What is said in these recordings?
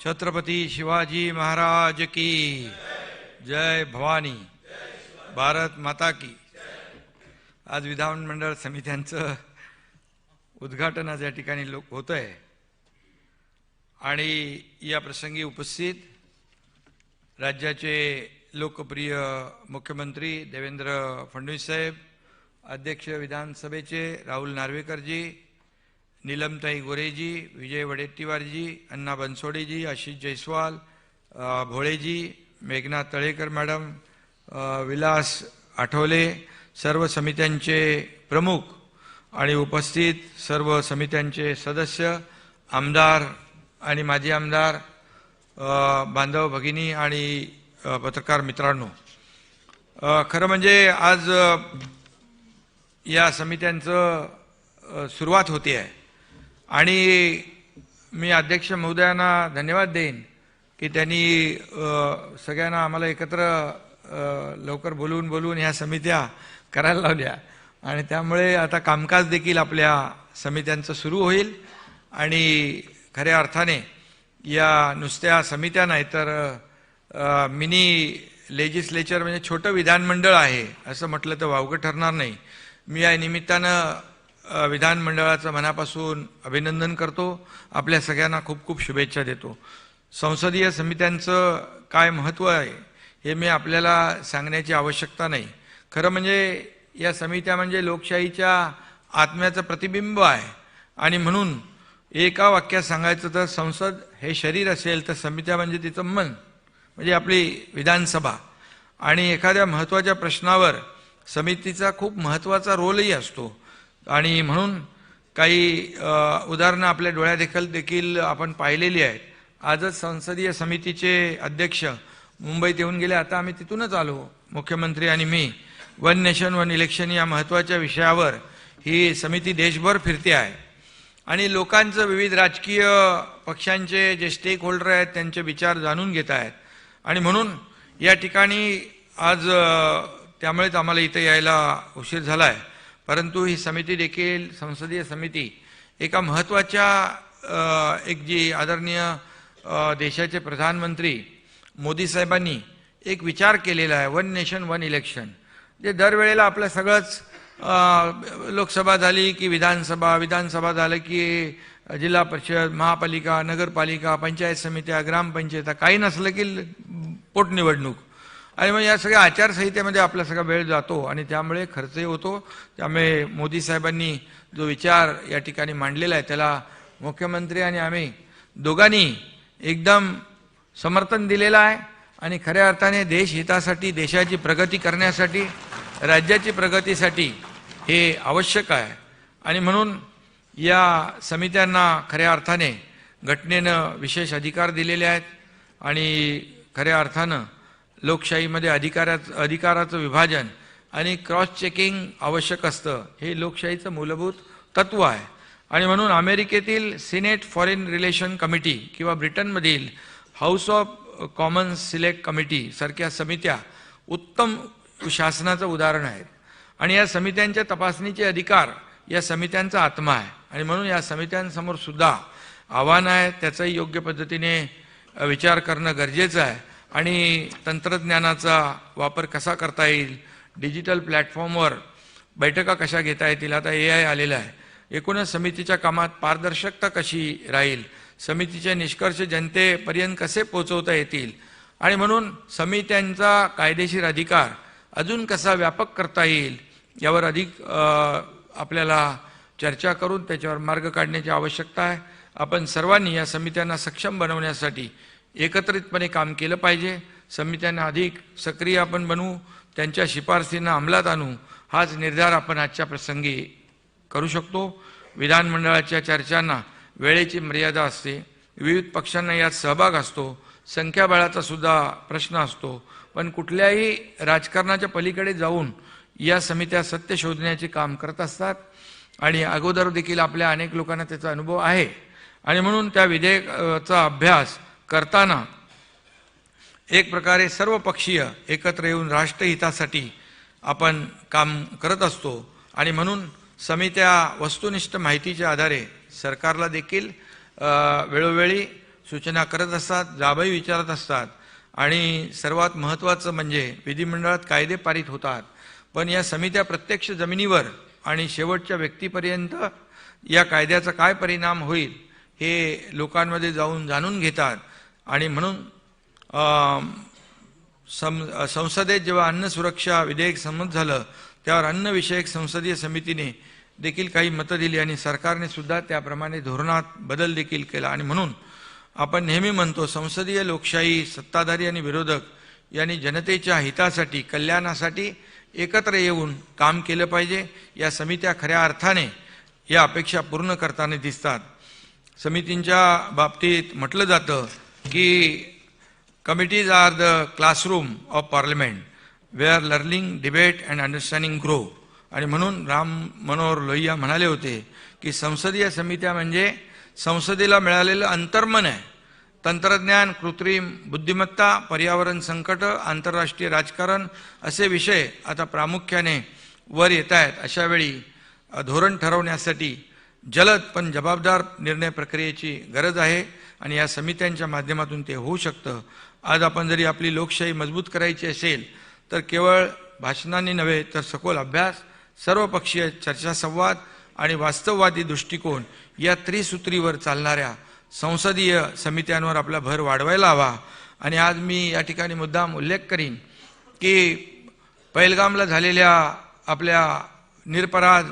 छत्रपती शिवाजी महाराज की जय भवानी भारत माता की. आज विधानमंडळ समित्यांचं उद्घाटन आज या ठिकाणी लोक होत आहे आणि या प्रसंगी उपस्थित राज्याचे लोकप्रिय मुख्यमंत्री देवेंद्र फडणवीस साहेब अध्यक्ष विधानसभेचे राहुल नार्वेकरजी नीलमताई गोरेजी विजय वडेट्टीवारजी अण्णा बनसोडेजी आशिष जयस्वाल भोळेजी मेघना तळेकर मॅडम विलास आठवले सर्व समित्यांचे प्रमुख आणि उपस्थित सर्व समित्यांचे सदस्य आमदार आणि माजी आमदार बांधव भगिनी आणि पत्रकार मित्रांनो. खरं म्हणजे आज या समित्यांचं सुरुवात होते आहे. आणि मी अध्यक्ष महोदयांना धन्यवाद देईन की त्यांनी सगळ्यांना आम्हाला एकत्र लवकर बोलवून बोलवून ह्या समित्या करायला लावल्या. आणि त्यामुळे आता कामकाज देखील आपल्या समित्यांचं सुरू होईल. आणि खऱ्या अर्थाने या नुसत्या समित्या नाही तर मिनी लेजिस्लेचर म्हणजे छोटं विधानमंडळ आहे असं म्हटलं तर वावगं ठरणार नाही. मी या निमित्तानं विधानमंडळाचं मनापासून अभिनंदन करतो. आपल्या सगळ्यांना खूप खूप शुभेच्छा देतो. संसदीय समित्यांचं काय महत्त्व आहे हे मी आपल्याला सांगण्याची आवश्यकता नाही. खरं म्हणजे या समित्या म्हणजे लोकशाहीच्या आत्म्याचं प्रतिबिंब आहे. आणि म्हणून एका वाक्यात सांगायचं तर संसद हे शरीर असेल तर समित्या म्हणजे तिचं मन म्हणजे आपली विधानसभा. आणि एखाद्या महत्त्वाच्या प्रश्नावर समितीचा खूप महत्त्वाचा रोलही असतो. आणि म्हणून काही उदाहरणं आपल्या डोळ्यादेखील देखील आपण पाहिलेली आहेत. आजच संसदीय समितीचे अध्यक्ष मुंबईत येऊन गेले. आता आम्ही तिथूनच आलो मुख्यमंत्री आणि मी. वन नेशन वन इलेक्शन या महत्त्वाच्या विषयावर ही समिती देशभर फिरते आहे. आणि लोकांचं विविध राजकीय पक्षांचे जे स्टेक होल्डर आहेत त्यांचे विचार जाणून घेत आहेत. आणि म्हणून या ठिकाणी आज त्यामुळेच आम्हाला इथं यायला उशीर झाला आहे परंतु ही समिती देखील संसदीय समिती एका महत्त्वाच्या एक जी आदरणीय देशाचे प्रधानमंत्री मोदी साहेबांनी एक विचार केलेला आहे वन नेशन वन इलेक्शन जे दरवेळेला आपलं सगळंच लोकसभा झाली की विधानसभा विधानसभा झालं की जिल्हा परिषद महापालिका नगरपालिका पंचायत समित्या ग्रामपंचायत काही नसलं की पोटनिवडणूक. आणि मग या सगळ्या आचारसंहितेमध्ये आपला सगळा वेळ जातो आणि त्यामुळे खर्चही होतो. त्यामुळे मोदी साहेबांनी जो विचार या ठिकाणी मांडलेला आहे त्याला मुख्यमंत्री आणि आम्ही दोघांनी एकदम समर्थन दिलेलं आहे. आणि खऱ्या अर्थाने देशहितासाठी देशाची प्रगती करण्यासाठी राज्याची प्रगतीसाठी हे आवश्यक आहे. आणि म्हणून या समित्यांना खऱ्या अर्थाने घटनेनं विशेष अधिकार दिलेले आहेत. आणि खऱ्या अर्थानं लोकशाहीमध्ये अधिकाराचं अधिकाराचं विभाजन आणि क्रॉस चेकिंग आवश्यक असतं हे लोकशाहीचं मूलभूत तत्व आहे. आणि म्हणून अमेरिकेतील सिनेट फॉरेन रिलेशन कमिटी किंवा ब्रिटनमधील House of Commons select committee सारख्या समित्या उत्तम शासनाचं उदाहरण आहेत. आणि या समित्यांच्या तपासणीचे अधिकार या समित्यांचा आत्मा आहे. आणि म्हणून या समित्यांसमोर सुद्धा आव्हान आहे त्याचाही योग्य पद्धतीने विचार करणं गरजेचं आहे. आणि तंत्रज्ञानाचा वापर कसा करता येईल? डिजिटल प्लॅटफॉर्मवर बैठका कशा घेता येतील? आता ए आय आलेलं आहे. एकूणच समितीच्या कामात पारदर्शकता कशी राहील? समितीचे निष्कर्ष जनतेपर्यंत कसे पोचवता येतील? आणि म्हणून समित्यांचा कायदेशीर अधिकार अजून कसा व्यापक करता येईल? यावर अधिक आपल्याला चर्चा करून त्याच्यावर मार्ग काढण्याची आवश्यकता आहे. आपण सर्वांनी या समित्यांना सक्षम बनवण्यासाठी एकत्रितपणे काम केलं पाहिजे. समित्यांना अधिक सक्रिय आपण बनवू त्यांच्या शिफारसींना अंमलात आणू हाच निर्धार आपण आजच्या प्रसंगी करू शकतो. विधानमंडळाच्या चर्चांना वेळेची मर्यादा असते. विविध पक्षांना यात सहभाग असतो. संख्याबळाचा सुद्धा प्रश्न असतो. पण कुठल्याही राजकारणाच्या पलीकडे जाऊन या समित्या सत्य शोधण्याचे काम करत असतात. आणि अगोदर देखील आपल्या अनेक लोकांना त्याचा अनुभव आहे. आणि म्हणून त्या विधेयकाचा अभ्यास करताना एक प्रकारे सर्व पक्षीय एकत्र येऊन राष्ट्रहितासाठी आपण काम करत असतो. आणि म्हणून समित्या वस्तुनिष्ठ माहितीच्या आधारे सरकारला देखील वेळोवेळी सूचना करत असतात जाबही विचारत असतात. आणि सर्वात महत्त्वाचं म्हणजे विधिमंडळात कायदे पारित होतात. पण या समित्या प्रत्यक्ष जमिनीवर आणि शेवटच्या व्यक्तीपर्यंत या कायद्याचा काय परिणाम होईल हे लोकांमध्ये जाऊन जाणून घेतात. आणि म्हणून सम संसदेत जेव्हा अन्न सुरक्षा विधेयक संमत झालं त्यावर अन्नविषयक संसदीय समितीने देखील काही मतं दिली आणि सरकारने सुद्धा त्याप्रमाणे धोरणात बदल देखील केला. आणि म्हणून आपण नेहमी म्हणतो संसदीय लोकशाही सत्ताधारी आणि विरोधक यांनी जनतेच्या हितासाठी कल्याणासाठी एकत्र येऊन काम केलं पाहिजे. या समित्या खऱ्या अर्थाने या अपेक्षा पूर्ण करताना दिसतात. समितींच्या बाबतीत म्हटलं जातं की committees are the classroom of parliament where learning debate and understanding grow आणि म्हणून राम मनोहर लोहिया म्हणाले होते की संसदीय समित्या म्हणजे संसदेला मिळालेलं अंतर्मन आहे. तंत्रज्ञान कृत्रिम बुद्धिमत्ता पर्यावरण संकट आंतरराष्ट्रीय राजकारण असे विषय आता प्रामुख्याने वर येत आहेत अशावेळी धोरण ठरवण्यासाठी जलद पण जबाबदार निर्णय प्रक्रियेची गरज आहे आणि या समित्यांच्या माध्यमातून ते होऊ शकतं. आज आपण जरी आपली लोकशाही मजबूत करायची असेल तर केवळ भाषणांनी नव्हे तर सखोल अभ्यास सर्वपक्षीय चर्चासंवाद आणि वास्तववादी दृष्टिकोन या त्रिसूत्रीवर चालणाऱ्या संसदीय समित्यांवर आपला भर वाढवायला हवा. आणि आज मी या ठिकाणी मुद्दाम उल्लेख करीन की पैलगामला झालेल्या आपल्या निरपराध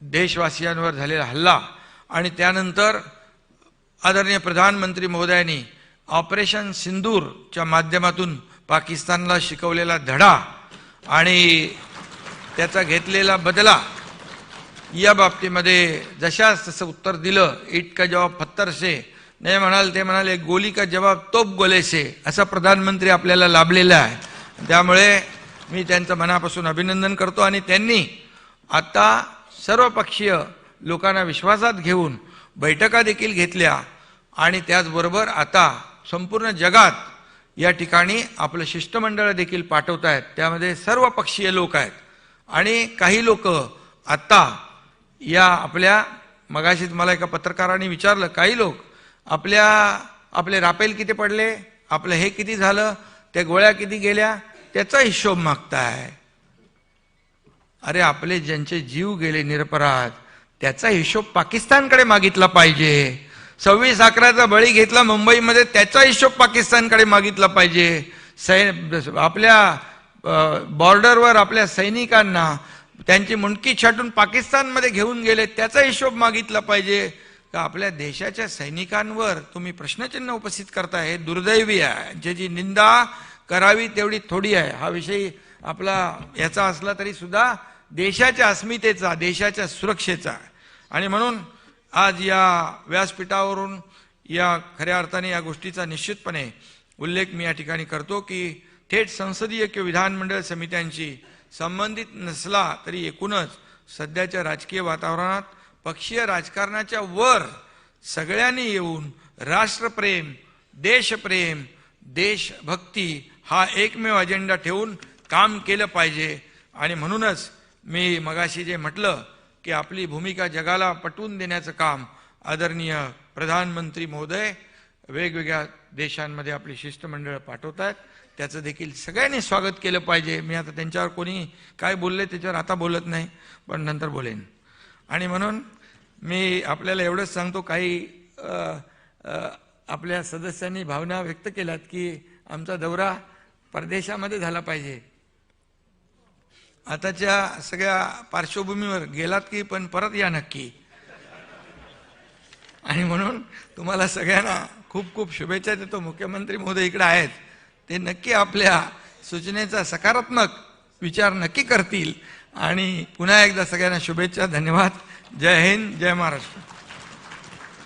देशवासियांवर झालेला हल्ला आणि त्यानंतर आदरणीय प्रधानमंत्री महोदयांनी ऑपरेशन सिंदूरच्या माध्यमातून पाकिस्तानला शिकवलेला धडा आणि त्याचा घेतलेला बदला या बाबतीमध्ये जशाच तसं उत्तर दिलं इट का जवाब फत्तरसे से. नाही म्हणाल ते म्हणाले गोली का जवाब तोप गोलेसे असा प्रधानमंत्री आपल्याला लाभलेला आहे. त्यामुळे मी त्यांचं मनापासून अभिनंदन करतो आणि त्यांनी आता सर्वपक्षीय लोकांना विश्वासात घेऊन बैठका देखील घेतल्या आणि त्याचबरोबर आता संपूर्ण जगात या ठिकाणी आपलं शिष्टमंडळ देखील पाठवत आहेत. त्यामध्ये सर्व पक्षीय लोक आहेत. आणि काही लोक आत्ता या आपल्या मगाशीत मला एका पत्रकाराने विचारलं काही लोक आपल्या आपले राफेल किती पडले? आपलं हे किती झालं? त्या गोळ्या किती गेल्या? त्याचा हिशोब मागताय. अरे आपले ज्यांचे जीव गेले निरपराध त्याचा हिशोब पाकिस्तानकडे मागितला पाहिजे. सव्वीस अकराचा बळी घेतला मुंबईमध्ये त्याचा हिशोब पाकिस्तानकडे मागितला पाहिजे. सै आपल्या बॉर्डरवर आपल्या सैनिकांना त्यांची मुंडकी छाटून पाकिस्तानमध्ये घेऊन गेले त्याचा हिशोब मागितला पाहिजे. का आपल्या देशाच्या सैनिकांवर तुम्ही प्रश्नचिन्ह उपस्थित करताय हे दुर्दैवी आहे. ज्याची निंदा करावी तेवढी थोडी आहे. हा विषय आपला याचा असला तरी सुद्धा देशाच्या अस्मितेचा देशाच्या सुरक्षेचा. आणि म्हणून आज या व्यासपीठावरून या खऱ्या अर्थाने या गोष्टीचा निश्चितपणे उल्लेख मी या ठिकाणी करतो की थेट संसदीय किंवा विधानमंडळ समित्यांशी संबंधित नसला तरी एकूणच सध्याच्या राजकीय वातावरणात पक्षीय राजकारणाच्या वर सगळ्यांनी येऊन राष्ट्रप्रेम देशप्रेम देशभक्ती हा एकमेव अजेंडा ठेवून काम केलं पाहिजे. आणि म्हणूनच मी मगाशी जे म्हटलं की आपली भूमिका जगाला पटवून देण्याचं काम आदरणीय प्रधानमंत्री महोदय वेगवेगळ्या देशांमध्ये आपली शिष्टमंडळ पाठवत आहेत त्याचं देखील सगळ्यांनी स्वागत केलं पाहिजे. मी आता त्यांच्यावर कोणी काय बोलले त्याच्यावर आता बोलत नाही पण नंतर बोलेन. आणि म्हणून मी आपल्याला एवढंच सांगतो काही आपल्या सदस्यांनी भावना व्यक्त केल्यात की आमचा दौरा परदेशामध्ये झाला पाहिजे. आताच्या सगळ्या पार्श्वभूमीवर गेलात की पण परत या नक्की. आणि म्हणून तुम्हाला सगळ्यांना खूप खूप शुभेच्छा देतो. मुख्यमंत्री महोदय इकडे आहेत. ते नक्की आपल्या सूचनेचा सकारात्मक विचार नक्की करतील. आणि पुन्हा एकदा सगळ्यांना शुभेच्छा. धन्यवाद. जय हिंद. जय महाराष्ट्र.